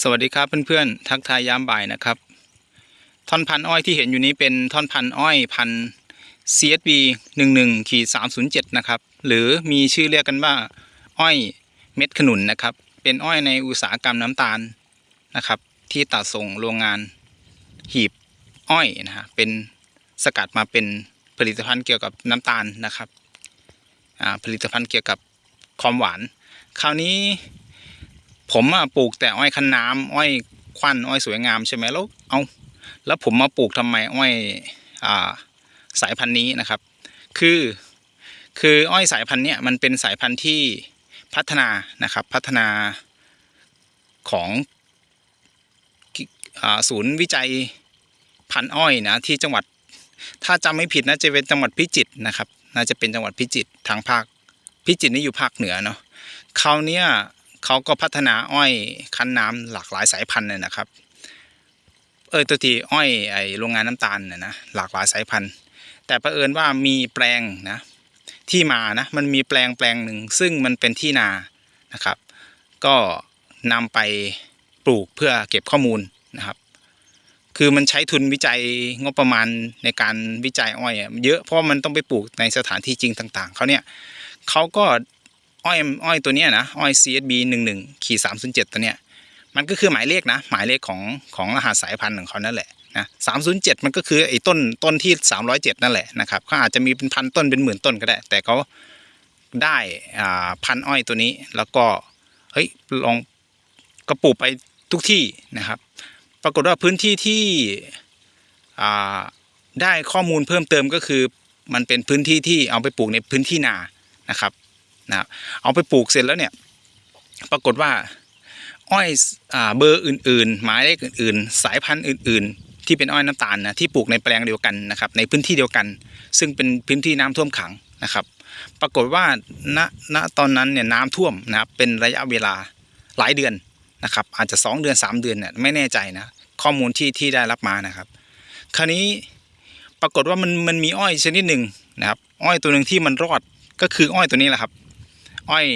สวัสดีครับเพื่อนๆทักทายยามบ่ายนะครับ ท่อนพันอ้อยที่เห็นอยู่นี้เป็นท่อนพันอ้อยพัน CSB 11ขีด307นะครับหรือมีชื่อเรียกกันว่า อ้อยเม็ดขนุนนะครับ เป็นอ้อยในอุตสาหกรรมน้ำตาลนะครับ ที่ตัดส่งโรงงานหีบอ้อยนะฮะเป็นสกัดมาเป็นผลิตภัณฑ์เกี่ยวกับน้ำตาลนะครับอ่าผลิตภัณฑ์เกี่ยวกับความหวาน คราวนี้ ผมอะปลูกแต่อ้อยคันน้ำอ้อยควันอ้อยสวยงามใช่ไหมแล้วเอาแล้วผมมาปลูกทำไมอ้อยอ่าสายพันธุ์นี้นะครับ คือคืออ้อยสายพันธุ์เนี้ยมันเป็นสายพันธุ์ที่พัฒนานะครับพัฒนาของศูนย์วิจัยพันธุ์อ้อยนะที่จังหวัดถ้าจำไม่ผิดนะจะเป็นจังหวัดพิจิตรนะครับ น่าจะเป็นจังหวัดพิจิตรทางภาคพิจิตรนี่อยู่ภาคเหนือเนาะคราวเนี้ย เขาก็พัฒนาอ้อยคั้นน้ำหลากหลายสายพันธุ์เลยนะครับ เออตัวที่อ้อยไอโรงงานน้ำตาลเนี่ยนะหลากหลายสายพันธุ์ แต่เอิญว่ามีแปลงนะที่มานะมันมีแปลงแปลงหนึ่งซึ่งมันเป็นที่นานะครับ ก็นำไปปลูกเพื่อเก็บข้อมูลนะครับ คือมันใช้ทุนวิจัยงบประมาณในการวิจัยอ้อยเยอะเพราะมันต้องไปปลูกในสถานที่จริงต่าง ๆเขาเนี่ยเขาก็ อ้อยอ้อยตัวเนี้ยนะอ้อย CSB หนึ่งหนึ่งขีดสามศูนย์เจ็ดตัวเนี้ยมันก็คือหมายเลขนะ หมายเลขของของรหัสสายพันธุ์ของเขานั่นแหละนะสามศูนย์เจ็ดมันก็คือไอ้ต้นต้นที่สามร้อยเจ็ดนั่นแหละนะครับเขาอาจจะมีเป็นพันต้นเป็นหมื่นต้นก็ได้ แต่เขาได้อ่าพันอ้อยตัวนี้ แล้วก็เฮ้ยลองก็ปลูกไปทุกที่นะครับ ปรากฏว่าพื้นที่ที่อ่าได้ข้อมูลเพิ่มเติมก็คือ มันเป็นพื้นที่ที่เอาไปปลูกในพื้นที่นานะครับ นะเอาไปปลูกเสร็จแล้วเนี่ย ปรากฏว่าอ้อยอเบอร์อื่น ๆ หมายเลขอื่น ๆ สายพันธุ์อื่น ๆ ที่เป็นอ้อยน้ำตาลนะที่ปลูกในแปลงเดียวกันนะครับ ในพื้นที่เดียวกัน ซึ่งเป็นพื้นที่น้ำท่วมขังนะครับ ปรากฏว่าณณตอนนั้นเนี่ยน้ำท่วมนะครับเป็นระยะเวลาหลายเดือนนะครับ อาจจะ 2 เดือน 3 เดือนเนี่ยไม่แน่ใจนะข้อมูลที่ที่ได้รับมานะครับ คราวนี้ปรากฏว่ามันมันมีอ้อยชนิดหนึ่งนะครับ อ้อยตัวหนึ่งที่มันรอดก็คืออ้อยตัวนี้แหละครับ อ้อย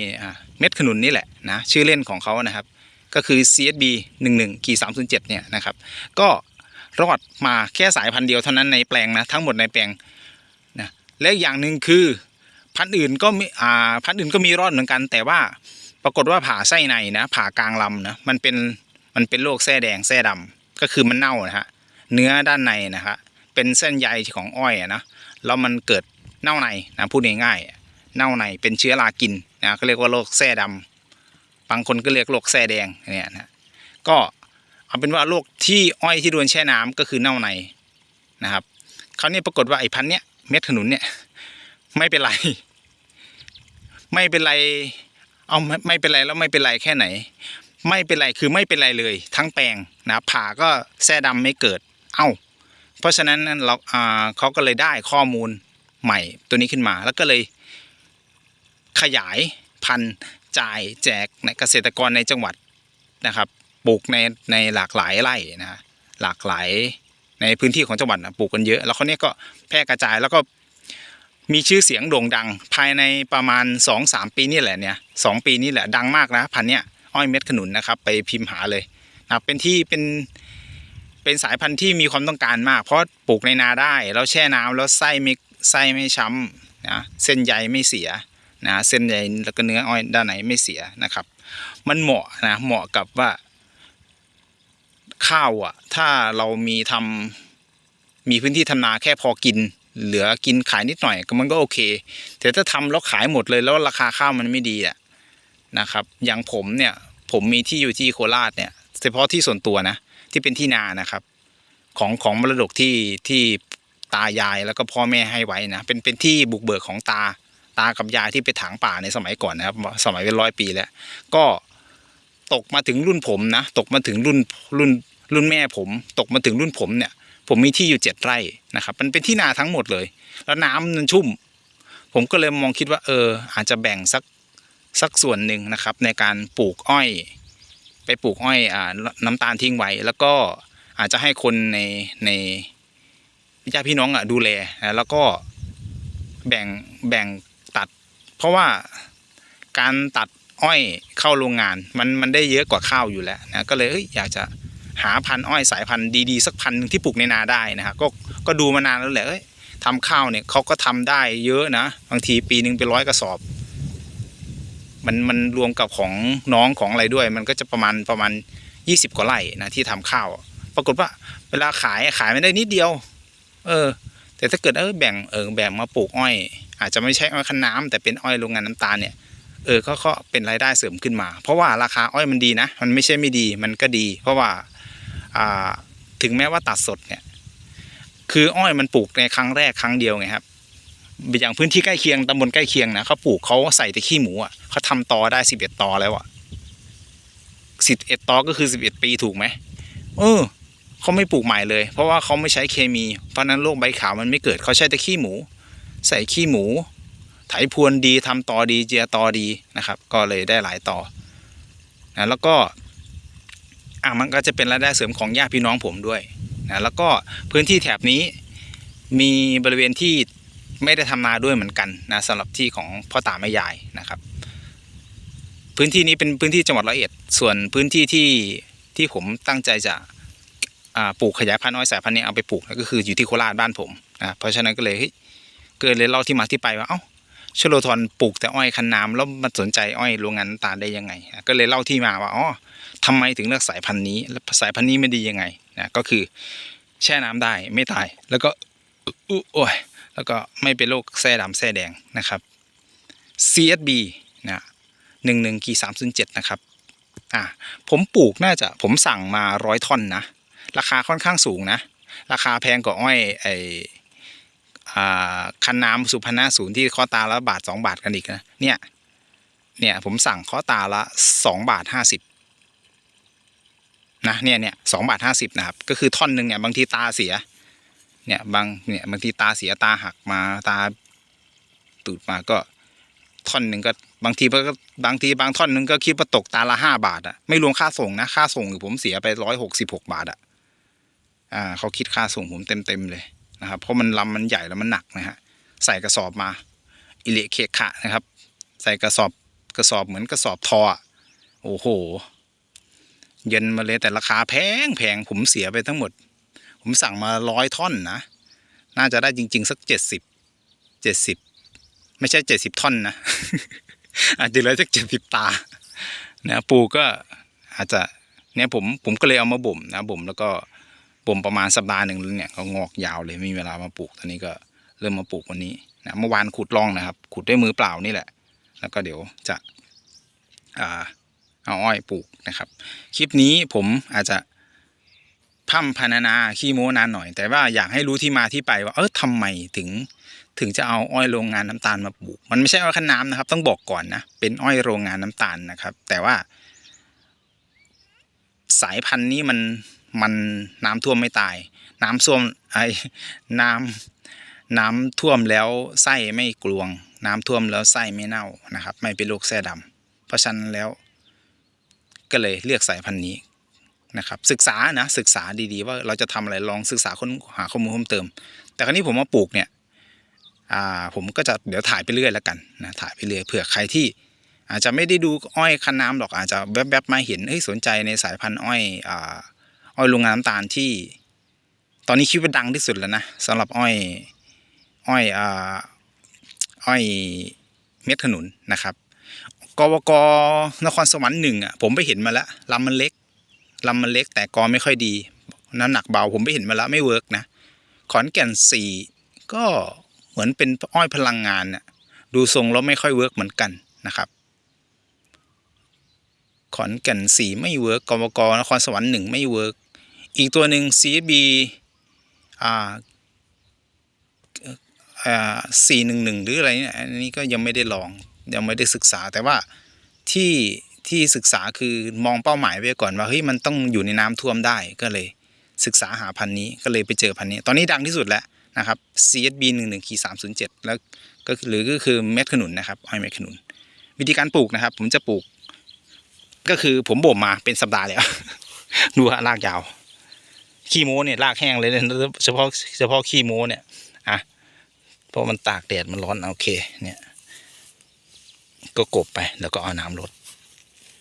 เม็ดขนุนนี่แหละนะชื่อเล่นของเขานะครับ ก็คือ CSB 1 1กี307เนี่ยนะครับ ก็รอดมาแค่สายพันธุ์เดียวเท่านั้นในแปลงนะทั้งหมดในแปลงนะและอีกอย่างหนึ่งคือพันธุ์อื่นก็มีอ่าพันธุ์อื่นก็มีรอดเหมือนกัน แต่ว่าปรากฏว่าผ่าไส้ในนะผ่ากลางลำนะมันเป็นมันเป็นโรคแส้แดงแส้ดำก็คือมันเน่านะฮะเนื้อด้านในนะฮะเป็นเส้นใยของอ้อยนะแล้วมันเกิดเน่าในนะพูดง่ายๆ เน่าในเป็นเชื้อรากินนะเขาเรียกว่าโรคแส้ดำบางคนก็เรียกโรคแส้แดงเนี่ยนะก็เอาเป็นว่าโรคที่อ้อยที่โดนแช่น้ำก็คือเน่าในนะครับคราวนี้ปรากฏว่าไอ้พันธุ์เนี้ยเม็ดขนุนเนี่ยไม่เป็นไร ไม่เป็นไร เอาไม่ไม่เป็นไรแล้วไม่เป็นไรแค่ไหน ไม่เป็นไรคือไม่เป็นไรเลย ทั้งแปลงนะผ่าก็แส้ดำไม่เกิด เอ้า เพราะฉะนั้นเราอ่าเขาก็เลยได้ข้อมูลใหม่ตัวนี้ขึ้นมา แล้วก็เลย ขยายพันธุ์จ่ายแจกในเกษตรกรในจังหวัดนะครับปลูกในในหลากหลายไร่นะฮะหลากหลายในพื้นที่ของจังหวัดนะปลูกกันเยอะแล้วเขาเนี้ยก็แพร่กระจายแล้วก็มีชื่อเสียงโด่งดัง ภายในประมาณ2อสามปีนี่แหละเนี่ยสองปีนี่แหละดังมากนะพันธุ์เนี้ยอ้อยเม็ดขนุนนะครับ ไปพิมพ์หาเลยนะเป็นที่เป็นเป็นสายพันธุ์ที่มีความต้องการมาก เพราะปลูกในนาได้ แล้วแช่น้ำแล้วไส้ไม่ไส้ไม่ช้ำนะเส้นใยไม่เสีย นะเส้นใยแล้วก็เนื้ออ้อยด้านไหนไม่เสียนะครับ มันเหมาะนะเหมาะกับว่า ข้าวอะ ถ้าเรามีทำมีพื้นที่ทำนาแค่พอกิน เหลือกินขายนิดหน่อยก็มันก็โอเค แต่ถ้าทำแล้วขายหมดเลยแล้วราคาข้าวมันไม่ดีอะนะครับ อย่างผมเนี่ย ผมมีที่อยู่ที่โคราชเนี่ยเฉพาะที่ส่วนตัวนะ ที่เป็นที่นานะครับ ของของมรดกที่ที่ตายายแล้วก็พ่อแม่ให้ไว้นะเป็นเป็นที่บุกเบิกของตา ตากับยายที่ไปถางป่าในสมัยก่อนนะครับ สมัยเป็นร้อยปีแล้ว ก็ตกมาถึงรุ่นผมนะ ตกมาถึงรุ่นรุ่นรุ่นแม่ผม ตกมาถึงรุ่นผมเนี่ย ผมมีที่อยู่เจ็ดไร่นะครับ มันเป็นที่นาทั้งหมดเลย แล้วน้ำมันชุ่ม ผมก็เลยมองคิดว่า เออ อาจจะแบ่งสักสักส่วนหนึ่งนะครับ ในการปลูกอ้อย ไปปลูกอ้อยอ่าน้ำตาลทิ้งไว้ แล้วก็อาจจะให้คนในในญาติพี่น้องอะดูแลแล้วก็แบ่งแบ่ง เพราะว่าการตัดอ้อยเข้าโรงงาน มันมันได้เยอะกว่าข้าวอยู่แล้วนะก็เลยเอ้ยอยากจะหาพันอ้อยสายพันธุ์ดีๆสักพันธุ์หนึ่งที่ปลูกในนาได้นะครับก็ก็ดูมานานแล้วแหละเอ้ยทำข้าวเนี่ยเขาก็ทำได้เยอะนะบางทีปีหนึ่งเป็นร้อยกระสอบ มันมันรวมกับของน้องของอะไรด้วย มันก็จะประมาณประมาณยี่สิบกว่าไร่นะที่ทำข้าว ปรากฏว่า เวลาขายขายไม่ได้นิดเดียว เออ แต่ถ้าเกิดเออแบ่งเออแบ่งมาปลูกอ้อย อาจจะไม่ใช่อ้อยคันน้ำแต่เป็นอ้อยโรงงานน้ำตาลเนี่ยเออก็ก็เป็นรายได้เสริมขึ้นมา เพราะว่าราคาอ้อยมันดีนะ มันไม่ใช่ไม่ดีมันก็ดี เพราะว่าอ่าถึงแม้ว่าตัดสดเนี่ยคืออ้อยมันปลูกในครั้งแรกครั้งเดียวไงครับอย่างพื้นที่ใกล้เคียงตำบลใกล้เคียงนะเขาปลูกเขาใส่แต่ขี้หมูอะเขาทำตอได้สิบเอ็ดตอแล้วอะสิบเอ็ดตอก็คือสิบเอ็ดปีถูกไหมเออ เขาไม่ปลูกใหม่เลย เพราะว่าเขาไม่ใช้เคมี เพราะนั้นโรคใบขาวมันไม่เกิดเขาใช้แต่ขี้หมู ใส่ขี้หมู ไถพรวนดีทำตอดีเจียตอดีนะครับ ก็เลยได้หลายต่อนะแล้วก็อะมันก็จะเป็นรายได้เสริมของญาติพี่น้องผมด้วยนะแล้วก็พื้นที่แถบนี้มีบริเวณที่ไม่ได้ทำนาด้วยเหมือนกันนะสำหรับที่ของพ่อตาแม่ยายนะครับ พื้นที่นี้เป็นพื้นที่จังหวัดร้อยเอ็ด ส่วนพื้นที่ที่ที่ผมตั้งใจจะ ปลูกขยายพันธุ์อ้อยสายพันธุ์นี้เอาไปปลูกก็คืออยู่ที่โคราชบ้านผมนะเพราะฉะนั้นก็เลยเฮ้ยเกิดเลยเล่าที่มาที่ไปว่าเอ้าชโลทอนปลูกแต่อ้อยคันน้ำแล้วมาสนใจอ้อยโรงงานน้ำตาลได้ยังไง ก็เลยเล่าที่มาว่าอ๋อทำไมถึงเลือกสายพันธุ์นี้แล้วสายพันธุ์นี้ไม่ดียังไงนะก็คือแช่น้ำได้ไม่ตาย แล้วก็อุ๊โอ้ยแล้วก็ไม่เป็นโรคแส้ดำแส้แดงนะครับ CSB นะหนึ่งหนึ่งกีสามศูนย์เจ็ดนะครับอะผมปลูกน่าจะผมสั่งมาร้อยท่อนนะ ราคาค่อนข้างสูงนะ ราคาแพงกว่าอ้อยไอคันน้ำสุพรรณศูนย์ที่ข้อตาละบาทสองบาทกันอีกนะเนี่ยเนี่ยผมสั่งข้อตาละสองบาทห้าสิบนะเนี่ยเนี่ยสองบาทห้าสิบนะครับ ก็คือท่อนหนึ่งเนี่ยบางทีตาเสีย เนี่ยบางเนี่ยบางทีตาเสียตาหักมาตาตูดมาก็ท่อนหนึ่งก็บางทีก็บางทีบางท่อนหนึ่งก็คิดว่าตกตาละห้าบาทอะไม่รวมค่าส่งนะค่าส่งผมเสียไปร้อยหกสิบหกบาทอะ อ่าเขาคิดค่าส่งผมเต็มเต็มๆเลยนะครับเพราะมันลำมันใหญ่แล้วมันหนักนะฮะใส่กระสอบมา อิเละเคขะนะครับ ใส่กระสอบกระสอบเหมือนกระสอบทออโอ้โห เย็นมาเลยแต่ราคาแพงแพงผมเสียไปทั้งหมด ผมสั่งมาร้อยท่อนนะ น่าจะได้จริง ๆ สักเจ็ดสิบเจ็ดสิบไม่ใช่เจ็ดสิบท่อนนะ อาจจะเหลือสักเจ็ดสิบตาเนี่ยปูก็อาจจะเนี่ยผมผมก็เลยเอามาบ่มนะบ่มแล้วก็ บ่มประมาณสัปดาห์หนึ่งเนี่ยก็งอกยาวเลยไม่มีเวลามาปลูกตอนนี้ก็เริ่มมาปลูกวันนี้นะเมื่อวานขุดร่องนะครับ ขุดด้วยมือเปล่านี่แหละ แล้วก็เดี๋ยวจะเอาอ้อยปลูกนะครับ คลิปนี้ผมอาจจะพร่ำพรรณนาขี้โม้นานหน่อย แต่ว่าอยากให้รู้ที่มาที่ไปว่าเออทำไมถึงถึงจะเอาอ้อยโรงงานน้ำตาลมาปลูก มันไม่ใช่อ้อยคันน้ำนะครับ ต้องบอกก่อนนะ เป็นอ้อยโรงงานน้ำตาลนะครับ แต่ว่า สายพันธุ์นี้มัน มันน้ำท่วมไม่ตาย น้ำท่วมไอ้น้ำน้ำท่วมแล้วไส้ไม่กลวง น้ำท่วมแล้วไส้ไม่เน่านะครับ ไม่เป็นโรคแส้ดำเพราะฉะนั้นแล้ว ก็เลยเลือกสายพันธุ์นี้นะครับ ศึกษานะศึกษาดีๆ ว่าเราจะทำอะไรลองศึกษาค้นหาข้อมูลเพิ่มเติม แต่คราวนี้ผมมาปลูกเนี่ยอ่าผมก็จะเดี๋ยวถ่ายไปเรื่อยแล้วกันนะถ่ายไปเรื่อยเผื่อใครที่อาจจะไม่ได้ดูอ้อยคันน้ำหรอกอาจจะแวบๆมาเห็นเฮ้ยสนใจในสายพันธุ์อ้อย อ้อยโรงงานน้ำตาลที่ ตอนนี้คิดว่าดังที่สุดแล้วนะสำหรับอ้อย อ้อยอ่าอ้อยเม็ดขนุนนะครับกวกนครสวรรค์หนึ่งอะผมไปเห็นมาแล้วลำมันเล็กลำมันเล็กแต่กอไม่ค่อยดี น้ำหนักเบาผมไปเห็นมาแล้วไม่เวิร์กนะขอนแก่นสี่ก็เหมือนเป็นอ้อยพลังงานน่ะดูทรงแล้วไม่ค่อยเวิร์กเหมือนกันนะครับขอนแก่นสี่ไม่เวิร์กกวกนครสวรรค์หนึ่งไม่เวิร์ก อีกตัวหนึ่ง CB อ่าอ่าสี่หนึ่งหนึ่งหรืออะไรเนี่ยอันนี้ก็ยังไม่ได้ลองยังไม่ได้ศึกษาแต่ว่าที่ที่ศึกษาคือมองเป้าหมายไว้ก่อนว่าเฮ้ยมันต้องอยู่ในน้ำท่วมได้ก็เลยศึกษาหาพันนี้ก็เลยไปเจอพันนี้ ตอนนี้ดังที่สุดแล้วนะครับ CSB หนึ่งหนึ่งขีสามศูนย์เจ็ดแล้วก็หรือก็คือเม็ดขนุนนะครับอ้อยเม็ดขนุน วิธีการปลูกนะครับ ผมจะปลูก ก็คือผมบ่มมาเป็นสัปดาห์แล้วดูฮะรากยาว ขี้โม้เนี่ยรากแห้งเลยเนี่ยเฉพาะเฉพาะขี้โม้เนี่ยอะเพราะมันตากแดดมันร้อนโอเคเนี่ย ก็กบไปแล้วก็เอาน้ำลด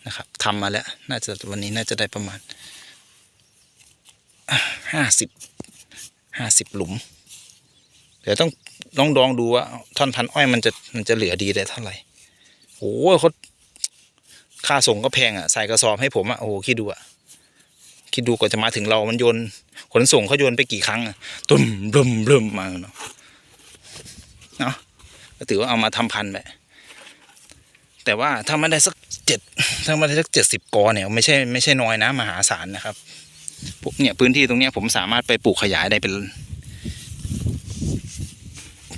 นะครับทำมาแล้ว น่าจะวันนี้น่าจะได้ประมาณห้าสิบห้าสิบหลุม เดี๋ยวต้องลองดองดูว่าท่อนพันอ้อยมันจะมันจะเหลือดีได้เท่าไหร่โอ้โหเขาค่าส่งก็แพงอะ ใส่กระสอบให้ผมอะโอ้โหคิดดูอะ คิดดูกว่าจะมาถึงเรามันโยนขนส่งเขาโยนไปกี่ครั้งตุ้มบึมบึมมาเนาะเนาะก็ถือว่าเอามาทำพันธุ์ไปแต่ว่าถ้าไม่ได้สักเจ็ดถ้าไม่ได้สักเจ็ดสิบกอเนี่ยไม่ใช่ไม่ใช่น้อยนะมหาศาลนะครับพวกเนี่ยพื้นที่ตรงเนี้ยผมสามารถไปปลูกขยายได้เป็น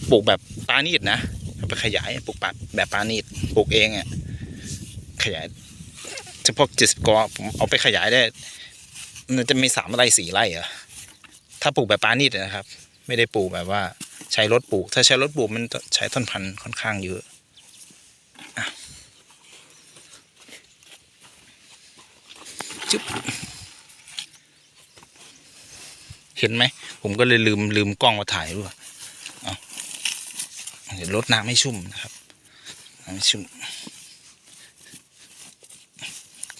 ปลูกแบบปานีดนะไปขยายปลูกแบบแบบปานีดปลูกเองอะขยายเฉพาะเจ็ดสิบกอผมเอาไปขยายได้ มันจะมีสามไร่สี่ไร่เหรอะถ้าปลูกแบบปานีดนะครับ ไม่ได้ปลูกแบบว่า ใช้รถปลูก ถ้าใช้รถปลูกมันใช้ต้นพันธุ์ค่อนข้างเยอะจุ๊บเห็นไหม ผมก็เลยลืมลืมกล้องมาถ่ายด้วยเดี๋ยวลดน้ำให้ชุ่มนะครับน้ำให้ชุ่ม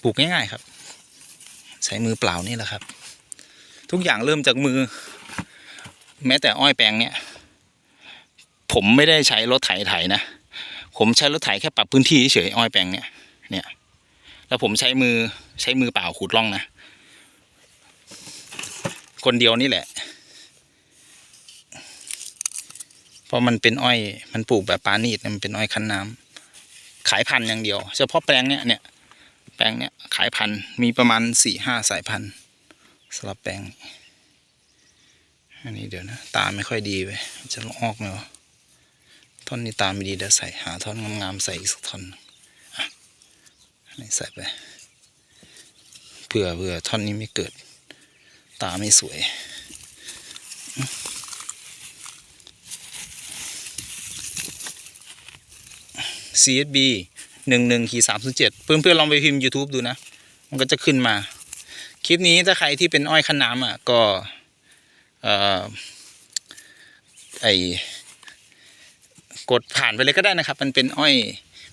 ปลูกง่ายๆครับ ช้มือเปล่านี่แหละครับ ทุกอย่างเริ่มจากมือ แม้แต่อ้อยแปลงเนี่ย ผมไม่ได้ใช้รถไถไถนะ ผมใช้รถไถแค่ปรับพื้นที่เฉยๆอ้อยแปลงเนี่ยเนี่ย แล้วผมใช้มือใช้มือเปล่าขุดร่องนะ คนเดียวนี่แหละ เพราะมันเป็นอ้อย มันปลูกแบบปานีดมันเป็นอ้อยคั้นน้ำขายพันธุ์อย่างเดียว เฉพาะแปลงเนี้ยเนี่ย แปลงเนี้ยขายพันธุ์มีประมาณสี่ห้าสายพันธุ์สำหรับแปลง อันนี้เดี๋ยวนะ ตาไม่ค่อยดีไปจะลองออกไหมวะท่อนนี้ตาไม่ดีเดี๋ยวใส่หาท่อนงามๆใส่อีกสักท่อนอะอันนี่ใส่ไปเผื่อเผื่อท่อนนี้ไม่เกิด ตาไม่สวย CSB หนึ่งหนึ่งขีสามศูนย์เจ็ดเพื่อนเพื่อนๆลองไปพิมพ์ YouTube ดูนะ มันก็จะขึ้นมา คลิปนี้ถ้าใครที่เป็นอ้อยคันน้ำอะก็เอ่อไอกดผ่านไปเลยก็ได้นะครับ มันเป็นอ้อย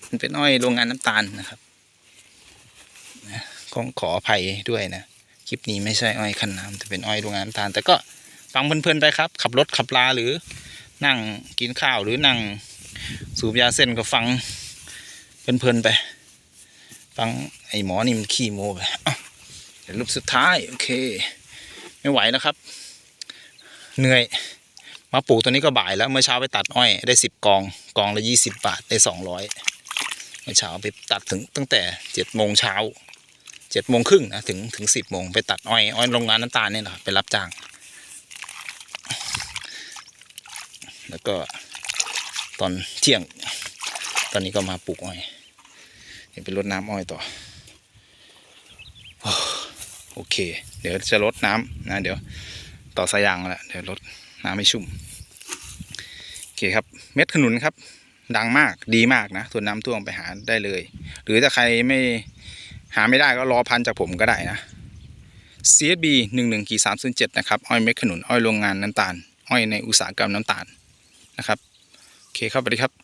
มันเป็นอ้อยโรงงานน้ำตาลนะครับขอขออภัยด้วยนะ คลิปนี้ไม่ใช่อ้อยคันน้ำแต่เป็นอ้อยโรงงานน้ำตาล แต่ก็ฟังเพลินๆไปครับ ขับรถขับลาหรือนั่งกินข้าวหรือนั่งสูบยาเส้นก็ฟัง เพลินๆไป ฟังไอ้หมอนี่มันขี้โมไปเดี๋ยวรูปสุดท้าย โอเค ไม่ไหวแล้วครับ เหนื่อย มาปลูกตัวนี้ก็บ่ายแล้วเมื่อเช้าไปตัดอ้อยได้สิบกองกองละยี่สิบบาทได้สองร้อยเมื่อเช้าไปตัดถึงตั้งแต่เจ็ดโมงเช้าเจ็ดโมงครึ่งนะถึงถึงสิบโมงไปตัดอ้อยอ้อยโรงงานน้ำตาลเนี่แหละไปรับจ้าง แล้วก็ตอนเที่ยง ตอนนี้ก็มาปลูกอ้อย ดี๋ยวไปรดน้ำอ้อยต่อโอเค เดี๋ยวจะลดน้ำนะเดี๋ยวต่อสายยางแล้วเดี๋ยวลดน้ำให้ชุ่มโอเคครับ เม็ดขนุนครับ ดังมากดีมากนะส่วนน้ำท่วมไปหาได้เลย หรือถ้าใครไม่หาไม่ได้ก็รอพันจากผมก็ได้นะ CSB 1 1กี307นะครับอ้อยเม็ดขนุนอ้อยโรงงานน้ำตาลอ้อยในอุตสาหกรรมน้ำตาลนะครับโอเคครับสวัสดีครับ